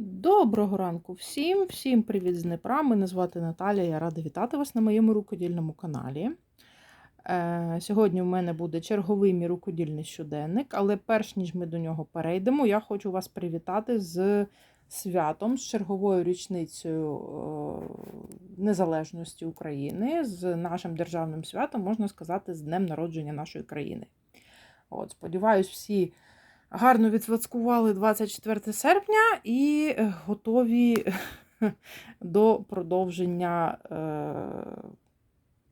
Доброго ранку всім, всім привіт з Дніпра. Мене звати Наталія. Я рада вітати вас на моєму рукодільному каналі. Е, сьогодні в мене буде черговий мій рукодільний щоденник, але перш ніж ми до нього перейдемо, я хочу вас привітати з святом, з черговою річницею е, незалежності України, з нашим державним святом, можна сказати, з днем народження нашої країни. От, Сподіваюсь, всі гарно відсвяткували 24 серпня і е, готові до продовження е,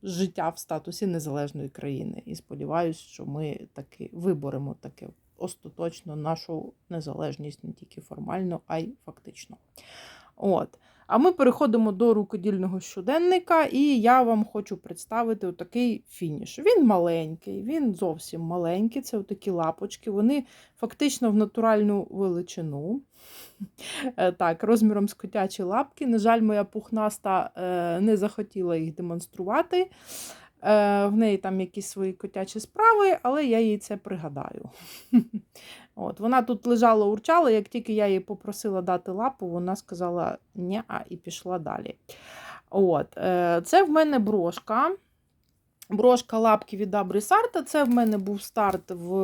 життя в статусі незалежної країни. І сподіваюся, що ми таки виборемо таке остаточно нашу незалежність не тільки формально, а й фактично. От. А ми переходимо до рукодільного щоденника, і я вам хочу представити отакий фініш. Він маленький, він зовсім маленький. Це отакі лапочки. Вони фактично в натуральну величину. Е, Так, розміром з котячі лапки. На жаль, моя пухнаста е, не захотіла їх демонструвати. Е, В неї там якісь свої котячі справи, але я їй це пригадаю. От, Вона тут лежала, урчала, як тільки я її попросила дати лапу, вона сказала ня і пішла далі. От, е, Це в мене брошка. Брошка лапки від Абрісарта. Це в мене був старт в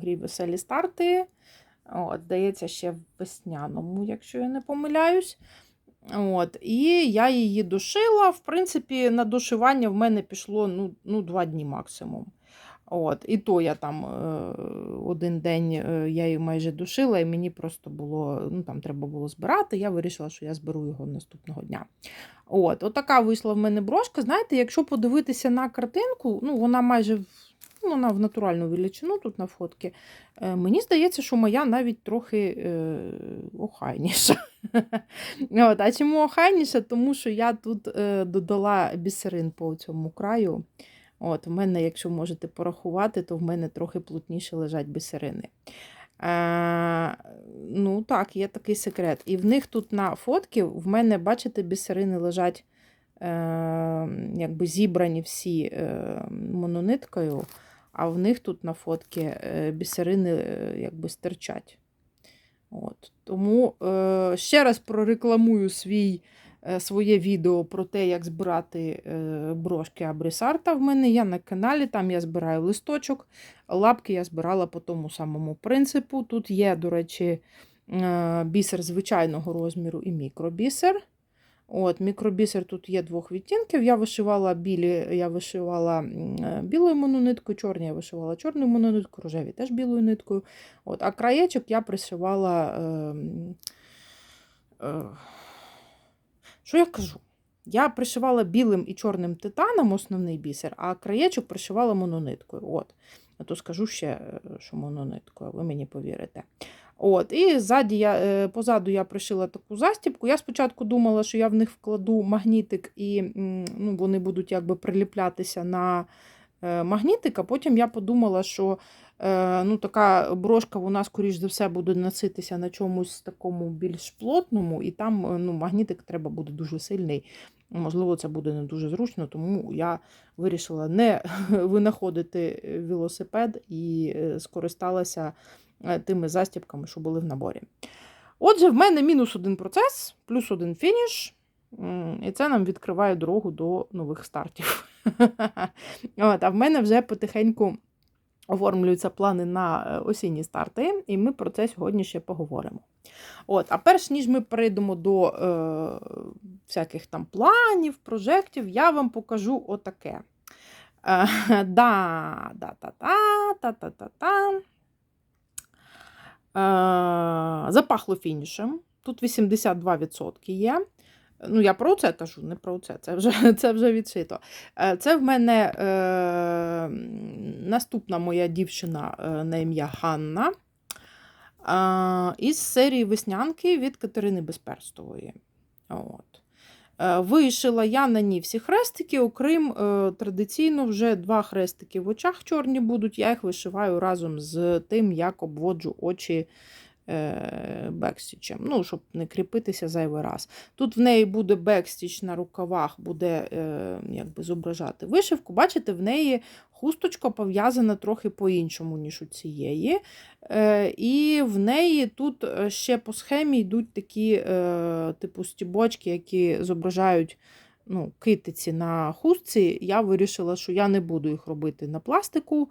грі Веселі старти. От, Здається, ще в весняному, якщо я не помиляюсь. От, І я її душила. В принципі, на дошивання в мене пішло ну, ну, два дні максимум. От, І то я там е, один день е, я її майже душила, і мені просто було, ну там треба було збирати. Я вирішила, що я зберу його наступного дня. От, Отака вийшла в мене брошка. Знаєте, якщо подивитися на картинку, ну вона майже в- вона в натуральну величину тут на фотки. Е, Мені здається, що моя навіть трохи е, охайніша. От, а чому охайніша? Тому що я тут е, додала бісерин по цьому краю. От, в мене, якщо можете порахувати, то в мене трохи плотніше лежать бісерини. Е, ну так, є такий секрет. І в них тут на фотки в мене, бачите, бісерини лежать якби зібрані всі е, монониткою, а в них тут на фотки е, бісерини е, якби стирчать. От. Тому е, ще раз прорекламую свій, своє відео про те, як збирати брошки Абрісарта. В мене є на каналі, там я збираю листочок. Лапки я збирала по тому самому принципу. Тут є, до речі, бісер звичайного розміру і мікробісер. От, Мікробісер тут є двох відтінків. Я вишивала білі, я вишивала е, білою монониткою, чорні я вишивала чорною монониткою, рожеві теж білою ниткою. От, а краєчок я пришивала. Е, е, що я кажу? Я пришивала білим і чорним титаном основний бісер, а краєчок пришивала монониткою. От. А то скажу ще, е, що монониткою, ви мені повірите. От, І ззаді я, е, позаду я пришила таку застібку. Я спочатку думала, що я в них вкладу магнітик і ну, вони будуть якби приліплятися на е, магнітик, а потім я подумала, що е, ну, така брошка вона, скоріш за все, буде носитися на чомусь такому більш плотному, і там ну, магнітик треба буде дуже сильний. Можливо, це буде не дуже зручно, тому я вирішила не винаходити велосипед і скористалася тими застібками, що були в наборі. Отже, в мене мінус один процес, плюс один фініш. І це нам відкриває дорогу до нових стартів. От, а в мене вже потихеньку оформлюються плани на е, осінні старти, і ми про це сьогодні ще поговоримо. От, а перш ніж ми перейдемо до е, всяких там планів, прожектів, я вам покажу отаке. Е, да, да, та, та, запахло фінішем. Тут 82% є. Ну, я про це кажу, не про це. Це вже, це вже відшито. Е, Це в мене е, наступна моя дівчина е, на ім'я Ганна. Е, із серії Веснянки від Катерини Безперстової. От. Е, Вишила я на ній всі хрестики, окрім е, традиційно вже два хрестики в очах чорні будуть. Я їх вишиваю разом з тим, як обводжу очі бекстічем, ну, щоб не кріпитися зайвий раз. Тут в неї буде бекстіч на рукавах, буде е, якби зображати вишивку. Бачите, в неї Хусточка пов'язана трохи по-іншому, ніж у цієї. Е, І в неї тут е, ще по схемі йдуть такі е, типу стібочки, які зображають ну, китиці на хустці. Я вирішила, що я не буду їх робити на пластику,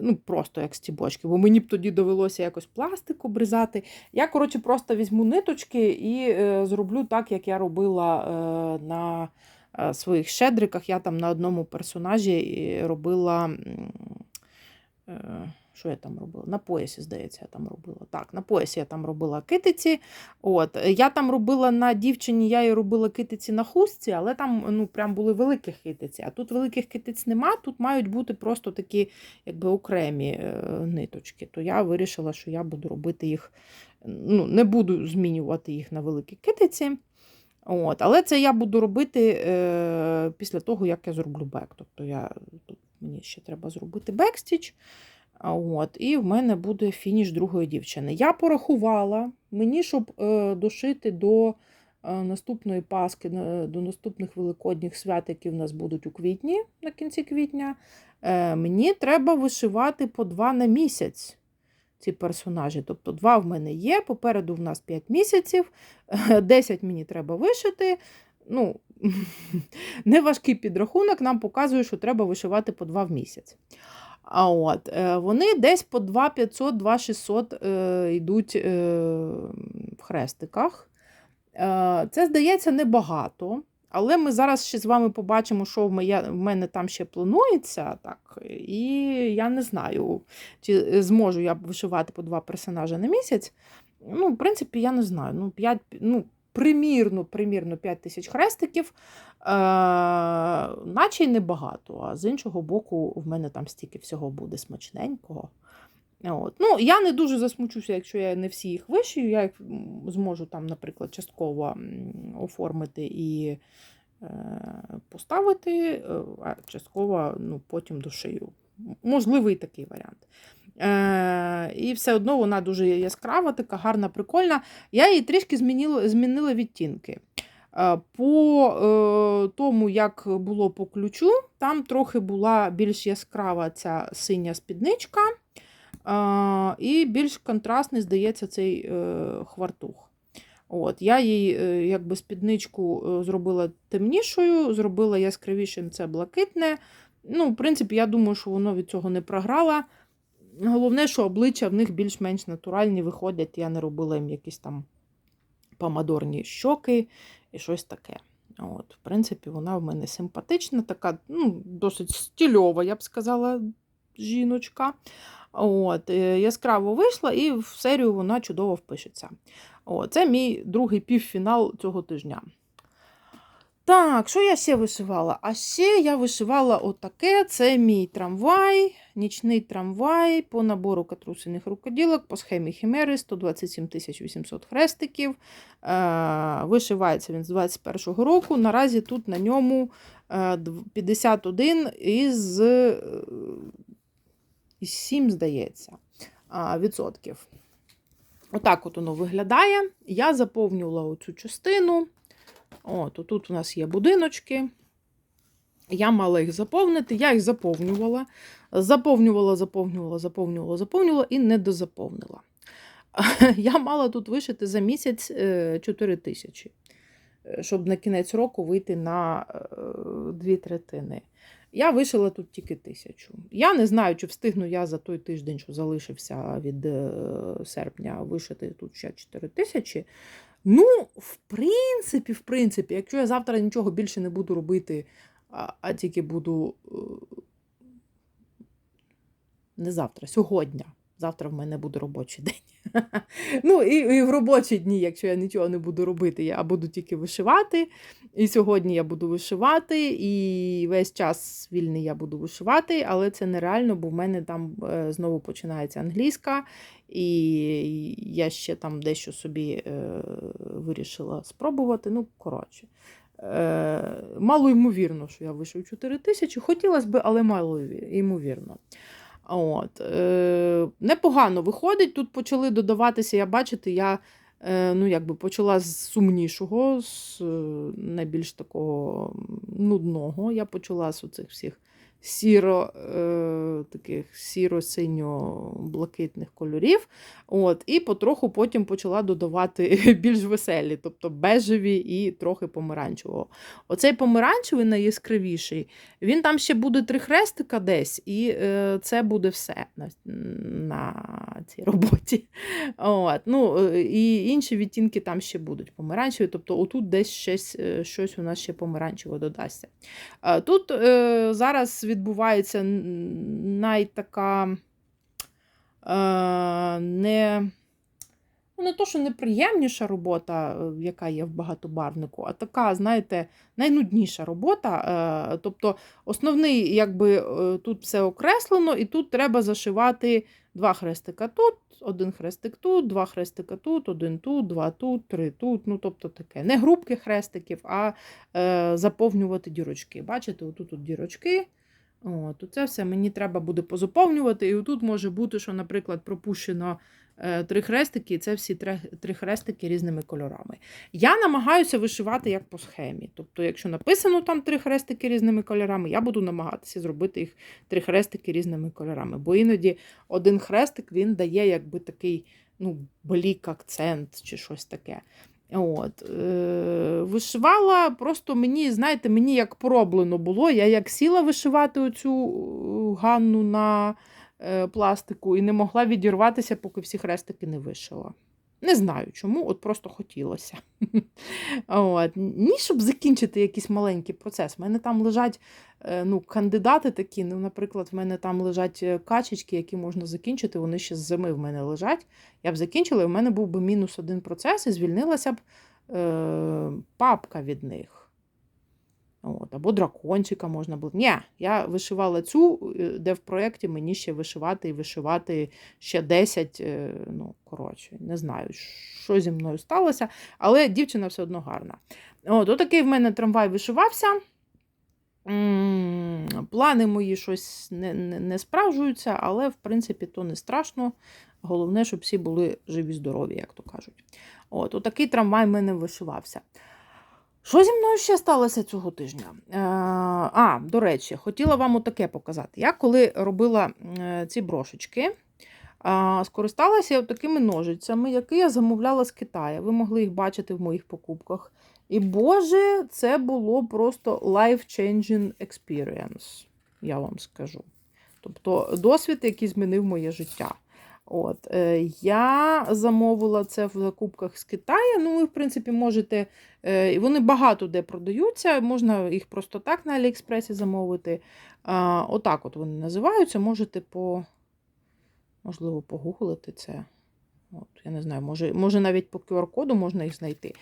ну просто як стібочки, бо мені б тоді довелося якось пластик обрізати. Я, коротше, просто візьму ниточки і е, зроблю так, як я робила е, на е, своїх щедриках. Я там на одному персонажі робила. Е, що я там робила? На поясі, здається, я там робила. Так, на поясі я там робила китиці. От. Я там робила на дівчині, я її робила китиці на хустці, але там ну, прям були великі китиці. А тут великих китиць нема, тут мають бути просто такі якби окремі е, ниточки. То я вирішила, що я буду робити їх, ну, не буду змінювати їх на великі китиці. От. Але це я буду робити е, після того, як я зроблю бек. Тобто я, тут мені ще треба зробити бекстіч. От, і в мене буде фініш другої дівчини. Я порахувала мені, щоб е, дошити до е, наступної Паски, до наступних великодніх свят, які в нас будуть у квітні, на кінці квітня. Е, мені треба вишивати по два на місяць ці персонажі. Тобто два в мене є, попереду в нас 5 місяців, 10 мені треба вишити. Ну, неважкий підрахунок нам показує, що треба вишивати по два в місяць. А от, е, вони десь по 2500, 2600 е, йдуть е, в хрестиках. Це, здається, небагато. Але ми зараз ще з вами побачимо, що в мене там ще планується. Так, і я не знаю, чи зможу я вишивати по два персонажі на місяць. Ну, в принципі, я не знаю. Ну, 5, ну, примірно, примірно 5 тисяч хрестиків, е, наче й небагато. А з іншого боку, в мене там стільки всього буде смачненького. От. Ну, я не дуже засмучуся, якщо я не всі їх вишию. Я їх зможу там, наприклад, частково оформити і е, поставити, е, а частково ну, потім дошию. Можливий такий варіант. Е, і все одно вона дуже яскрава, така гарна, прикольна. Я її трішки змінила, змінила відтінки. Е, По е, тому, як було по ключу, там трохи була більш яскрава ця синя спідничка. І більш контрастний, здається, цей хвартух. От, я е, якби спідничку зробила темнішою, зробила яскравішим це блакитне. Ну, в принципі, я думаю, що воно від цього не програло. Головне, що обличчя в них більш-менш натуральні виходять. Я не робила їм якісь там помадорні щоки і щось таке. От, В принципі, вона в мене симпатична, така ну, досить стильова, я б сказала, жіночка. От, е, яскраво вийшла, і в серію вона чудово впишеться. О, це мій другий півфінал цього тижня. Так, що я ще вишивала? А ще я вишивала отаке: це мій трамвай, нічний трамвай по набору катрусиних рукоділок по схемі Хімери 127 800 хрестиків. Е, вишивається він з 21-го року. Наразі тут на ньому е, 51 із, е, із 7, здається, відсотків. Отак от воно виглядає. Я заповнювала оцю частину. От, тут у нас є будиночки. Я мала їх заповнити, я їх заповнювала. Заповнювала, заповнювала, заповнювала, заповнювала і не дозаповнила. Я мала тут вишити за місяць е, 4 тисячі, е, щоб на кінець року вийти на е, дві третини. Я вишила тут тільки тисячу. Я не знаю, чи встигну я за той тиждень, що залишився від е, серпня, вишити тут ще 4 тисячі. Ну, в принципі, в принципі, якщо я завтра нічого більше не буду робити, а, а тільки буду е, не завтра, сьогодні. Завтра в мене буде робочий день. ну, і, і в робочі дні, якщо я нічого не буду робити, я буду тільки вишивати. І сьогодні я буду вишивати, і весь час вільний я буду вишивати, але це нереально, бо в мене там е, знову починається англійська, і я ще там дещо собі е, вирішила спробувати. Ну, коротше. Е, мало ймовірно, що я вишив 4 тисячі. Хотілося б, але мало ймовірно. От, е, непогано виходить. Тут почали додаватися, я бачите, я е, ну, якби почала з сумнішого, з е, найбільш такого нудного. Я почала з оцих всіх сіро, е, таких сіро-синьо-блакитних кольорів. От, І потроху потім почала додавати більш веселі, тобто бежеві і трохи помаранчевого. Оцей помаранчевий найяскравіший, він там ще буде три хрестика десь, і е, це буде все на, на цій роботі. От, ну, е, І інші відтінки там ще будуть помаранчеві, тобто отут десь щось, е, щось у нас ще помаранчево додасться. Е, Тут е, зараз відбувається найтака е, не, ну, не то, що неприємніша робота, е, яка є в багатобарвнику, а така, знаєте, найнудніша робота. Е, Тобто основний, якби е, тут все окреслено, і тут треба зашивати два хрестика тут, один хрестик тут, два хрестика тут, один тут, два тут, три тут. Ну, тобто таке. Не групки хрестиків, а е, заповнювати дірочки. Бачите, отут тут дірочки. От, це все мені треба буде позаповнювати. І отут може бути, що, наприклад, пропущено е, три хрестики, і це всі три хрестики різними кольорами. Я намагаюся вишивати як по схемі. Тобто, якщо написано там три хрестики різними кольорами, я буду намагатися зробити їх три хрестики різними кольорами. Бо іноді один хрестик він дає якби такий ну, блік, акцент чи щось таке. От, е, Вишивала просто мені, знаєте, мені як пороблено було. Я як сіла вишивати оцю е, ганну на е, пластику і не могла відірватися, поки всі хрестики не вишила. Не знаю чому, от просто хотілося. От. Ні, щоб закінчити якийсь маленький процес. У мене там лежать е, ну, кандидати такі. Ну, Наприклад, в мене там лежать е, качечки, які можна закінчити, вони ще з зими в мене лежать. Я б закінчила, і в мене був би мінус один процес, і звільнилася б е, папка від них. От, Або дракончика можна було. Ні, я вишивала цю, е, де в проєкті мені ще вишивати і вишивати ще 10. е, Ну, коротше, не знаю, що зі мною сталося, але дівчина все одно гарна. От, Отакий в мене трамвай вишивався. Плани мої щось не, не, не справжуються, але, в принципі, то не страшно. Головне, щоб всі були живі, здорові, як то кажуть. От, Отакий трамвай в мене вишивався. Що зі мною ще сталося цього тижня? Е, а, до речі, хотіла вам отаке показати. Я коли робила е, ці брошечки, е, скористалася такими ножицями, які я замовляла з Китаю. Ви могли їх бачити в моїх покупках. І Боже, це було просто life-changing experience, я вам скажу. Тобто досвід, який змінив моє життя. От, е, Я замовила це в закупках з Китаю. Ну, ви, в принципі, можете. Е, вони багато де продаються, можна їх просто так на Аліекспресі замовити. Отак от вони називаються. Можете по, можливо, погуглити це. От, Я не знаю, може може навіть по QR-коду можна їх знайти.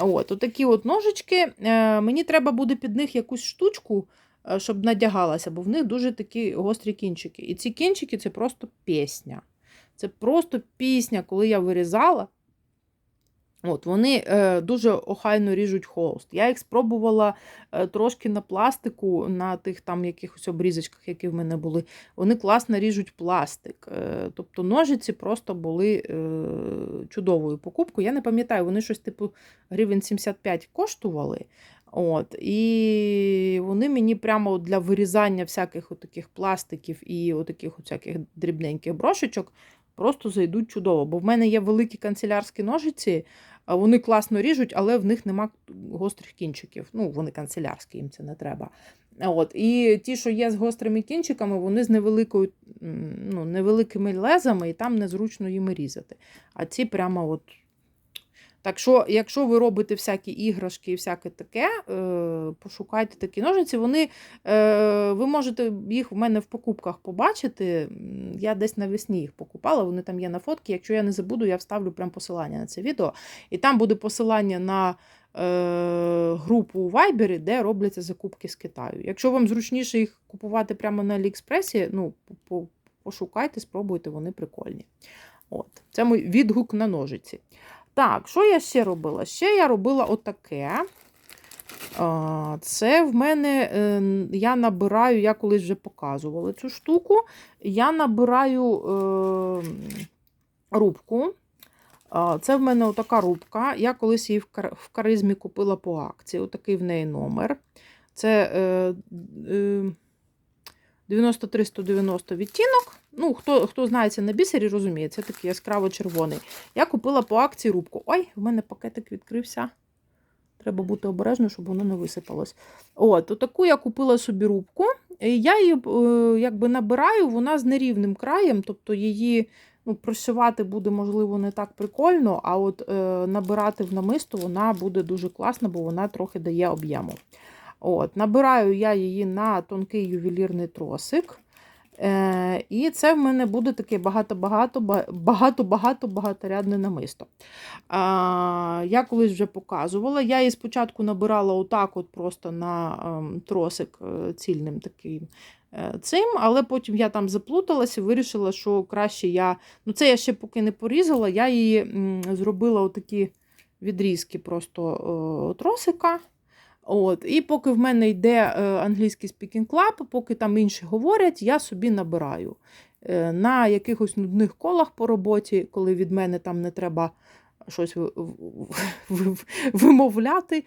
От, Отакі от ножички. Е, Мені треба буде під них якусь штучку, щоб надягалася, бо в них дуже такі гострі кінчики. І ці кінчики це просто пісня. Це просто пісня, коли я вирізала. От, Вони е, дуже охайно ріжуть холст. Я їх спробувала е, трошки на пластику, на тих там якихось обрізочках, які в мене були. Вони класно ріжуть пластик. Е, тобто ножиці просто були е, чудовою покупкою. Я не пам'ятаю, вони щось типу гривень 75 коштували. От, І вони мені прямо для вирізання всяких таких пластиків і отаких всяких дрібненьких брошечок просто зайдуть чудово. Бо в мене є великі канцелярські ножиці, вони класно ріжуть, але в них нема гострих кінчиків. Ну, вони канцелярські, їм це не треба. От. І ті, що є з гострими кінчиками, вони з невеликою, ну, невеликими лезами, і там незручно їм різати. А ці прямо от. Так що, якщо ви робите всякі іграшки і всяке таке, е, пошукайте такі ножиці. Вони, е, Ви можете їх в мене в покупках побачити. Я десь навесні їх покупала, вони там є на фотки. Якщо я не забуду, я вставлю прям посилання на це відео. І там буде посилання на е, групу Viber, де робляться закупки з Китаю. Якщо вам зручніше їх купувати прямо на Аліекспресі, ну, пошукайте, спробуйте, вони прикольні. От. Це мій відгук на ножиці. Так, що я ще робила? Ще я робила отаке. Це в мене е, я набираю, я колись вже показувала цю штуку. Я набираю е, рубку. Це в мене отака рубка. Я колись її в каризмі купила по акції. Отакий в неї номер. Це е, 93-190 відтінок. Ну, хто, хто знається на бісері, розуміє, це такий яскраво червоний. Я купила по акції рубку. Ой, в мене пакетик відкрився. Треба бути обережно, щоб воно не висипалось. От, таку я купила собі рубку. Я її е, якби набираю, вона з нерівним краєм, тобто її ну, прошивати буде, можливо, не так прикольно, а от е, набирати в намисто вона буде дуже класно, бо вона трохи дає об'єму. От, Набираю я її на тонкий ювелірний тросик. Е, І це в мене буде таке багато-багато багато-багато багаторядне намисто. А, Я колись вже показувала. Я її спочатку набирала отак, от просто на ем, тросик е, цільним таким е, цим, але потім я там заплуталася і вирішила, що краще я. Ну, це я ще поки не порізала, я її зробила отакі відрізки просто о, тросика. От, І поки в мене йде е, англійський speaking club, поки там інші говорять, я собі набираю. Е, на якихось нудних колах по роботі, коли від мене там не треба щось вимовляти.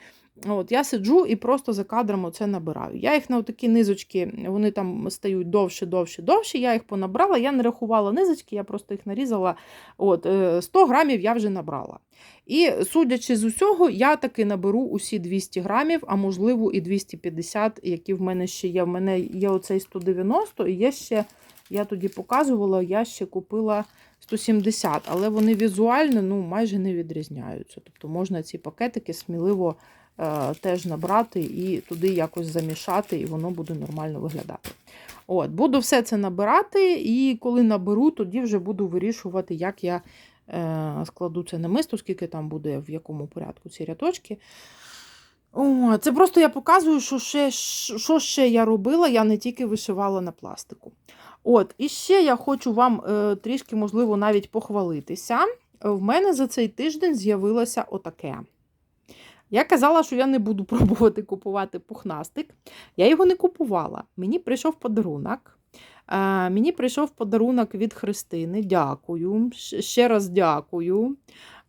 От, Я сиджу і просто за кадром оце набираю. Я їх на такі низочки, вони там стають довше, довше, довше. Я їх понабрала, я не рахувала низочки, я просто їх нарізала. От, 100 е, грамів я вже набрала. І судячи з усього, я таки наберу усі 200 грамів, а можливо і 250, які в мене ще є. В мене є оцей 190, і є ще, я тоді показувала, я ще купила 170, але вони візуально ну, майже не відрізняються. Тобто можна ці пакетики сміливо е, теж набрати і туди якось замішати, і воно буде нормально виглядати. От, Буду все це набирати, і коли наберу, тоді вже буду вирішувати, як я е, складу це намисто, скільки там буде, в якому порядку ці рядочки. О, Це просто я показую, що ще що ще я робила, я не тільки вишивала на пластику. От, І ще я хочу вам е, трішки, можливо, навіть похвалитися. В мене за цей тиждень з'явилося отаке. Я казала, що я не буду пробувати купувати пухнастик. Я його не купувала. Мені прийшов подарунок. Е, мені прийшов подарунок від Христини. Дякую. Ще раз дякую.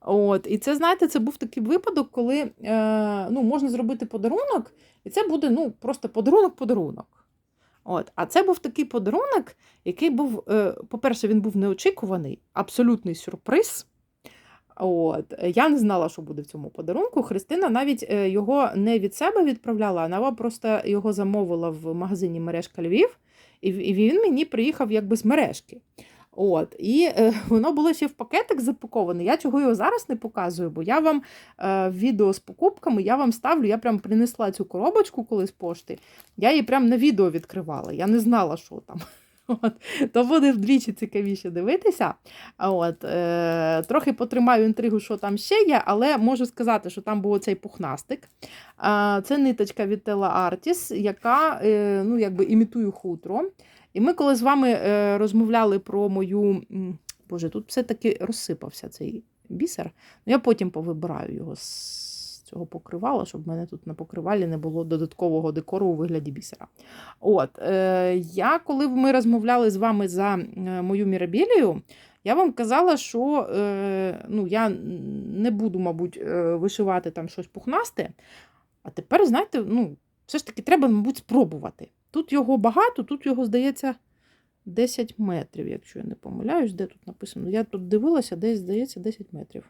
От, І це, знаєте, це був такий випадок, коли е, ну, можна зробити подарунок, і це буде ну, просто подарунок-подарунок. От. А це був такий подарунок, який був, е, по-перше, він був неочікуваний, абсолютний сюрприз. От. Я не знала, що буде в цьому подарунку. Христина навіть е, його не від себе відправляла, вона просто його замовила в магазині Мережка Львів, і він мені приїхав якби з мережки. От, І е, воно було ще в пакетик запаковане. Я чого його зараз не показую, бо я вам е, відео з покупками я вам ставлю, я прям принесла цю коробочку колись пошти, я її прям на відео відкривала. Я не знала, що там. От, То буде вдвічі цікавіше дивитися. От, е, Трохи потримаю інтригу, що там ще є, але можу сказати, що там був цей пухнастик. Е, це ниточка від Tela Artis, яка е, ну, якби імітує хутро. І ми, коли з вами е, розмовляли про мою. Боже, тут все-таки розсипався цей бісер. Ну, Я потім повибираю його з цього покривала, щоб в мене тут на покривалі не було додаткового декору у вигляді бісера. От, е, Я, коли ми розмовляли з вами за мою мірабілію, я вам казала, що е, ну, я не буду, мабуть, е, вишивати там щось пухнасте. А тепер, знаєте, ну, все ж таки треба, мабуть, спробувати. Тут його багато, тут його, здається, 10 метрів, якщо я не помиляюсь, де тут написано. Я тут дивилася, десь, здається, 10 метрів.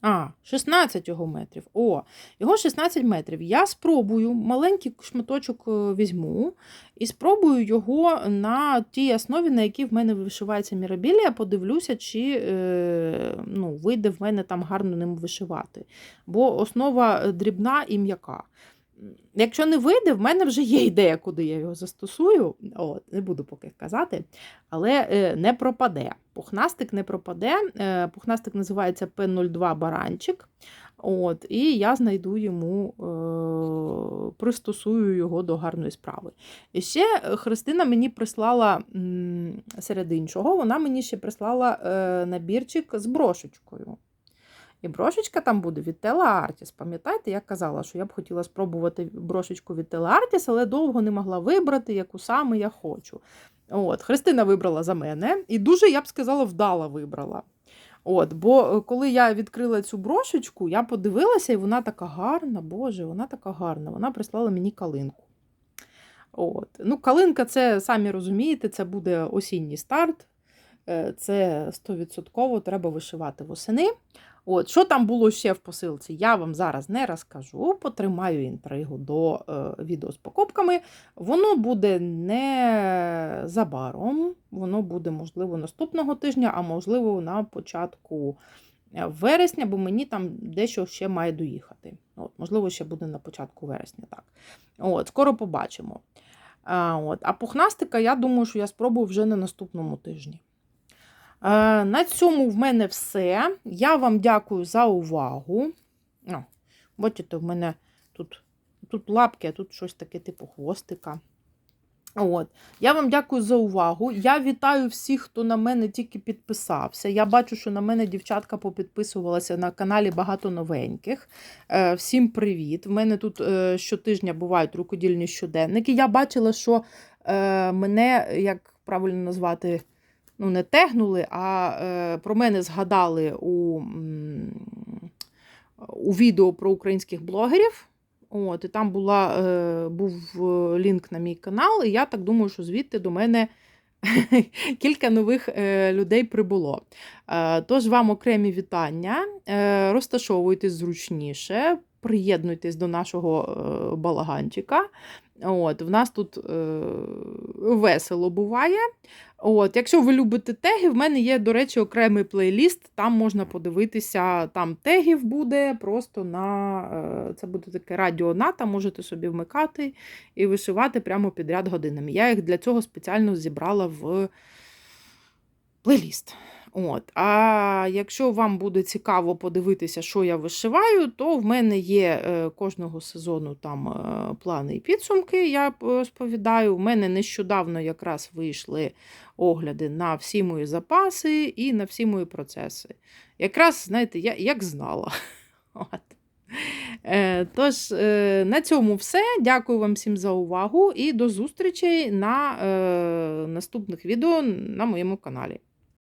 А, 16 його метрів. О, його 16 метрів. Я спробую, маленький шматочок е, візьму і спробую його на тій основі, на якій в мене вишивається мірабілія, подивлюся, чи е, ну, вийде в мене там гарно ним вишивати. Бо основа дрібна і м'яка. Якщо не вийде, в мене вже є ідея, куди я його застосую. От, Не буду поки казати, але е, не пропаде. Пухнастик не пропаде. Е, пухнастик називається П02 баранчик. От, І я знайду йому, е, пристосую його до гарної справи. І ще Христина мені прислала серед іншого, вона мені ще прислала набірчик з брошечкою. І брошечка там буде від Artis. Пам'ятаєте, я казала, що я б хотіла спробувати брошечку від Artis, але довго не могла вибрати, яку саме я хочу. От, Христина вибрала за мене, і дуже, я б сказала, вдала вибрала. От, бо е, коли я відкрила цю брошечку, я подивилася, і вона така гарна, Боже, вона така гарна. Вона прислала мені калинку. От. Ну, Калинка, це, самі розумієте, це буде осінній старт. Е, Це 100% треба вишивати восени. От, Що там було ще в посилці, я вам зараз не розкажу. Потримаю інтригу до е, відео з покупками. Воно буде не забаром, воно буде, можливо, наступного тижня, а можливо, на початку е, вересня, бо мені там дещо ще має доїхати. От, Можливо, ще буде на початку вересня. так. От, Скоро побачимо. А, от. а пухнастика, я думаю, що я спробую вже на наступному тижні. Е, На цьому в мене все. Я вам дякую за увагу. О, бачите, в мене тут, тут лапки, а тут щось таке типу хвостика. От. Я вам дякую за увагу. Я вітаю всіх, хто на мене тільки підписався. Я бачу, що на мене дівчатка попідписувалася на каналі багато новеньких. Е, Всім привіт! В мене тут е, щотижня бувають рукодільні щоденники. Я бачила, що мене, як правильно назвати, ну, не тегнули, а е, про мене згадали у, у відео про українських блогерів. От, і там була, е, був е, лінк на мій канал, і я так думаю, що звідти до мене кілька нових людей прибуло. Тож вам окремі вітання, розташовуйтесь зручніше, приєднуйтесь до нашого балаганчика. От, В нас тут е, весело буває. От, Якщо ви любите теги, в мене є, до речі, окремий плейліст, там можна подивитися, там тегів буде просто на е, це буде таке радіоната, можете собі вмикати і вишивати прямо підряд годинами. Я їх для цього спеціально зібрала в плейліст. От. А якщо вам буде цікаво подивитися, що я вишиваю, то в мене є е, кожного сезону там е, плани і підсумки, я розповідаю. У мене нещодавно якраз вийшли огляди на всі мої запаси і на всі мої процеси. Якраз, знаєте, я як знала. От. Е, Тож, на цьому все. Дякую вам всім за увагу і до зустрічей на наступних відео на моєму каналі.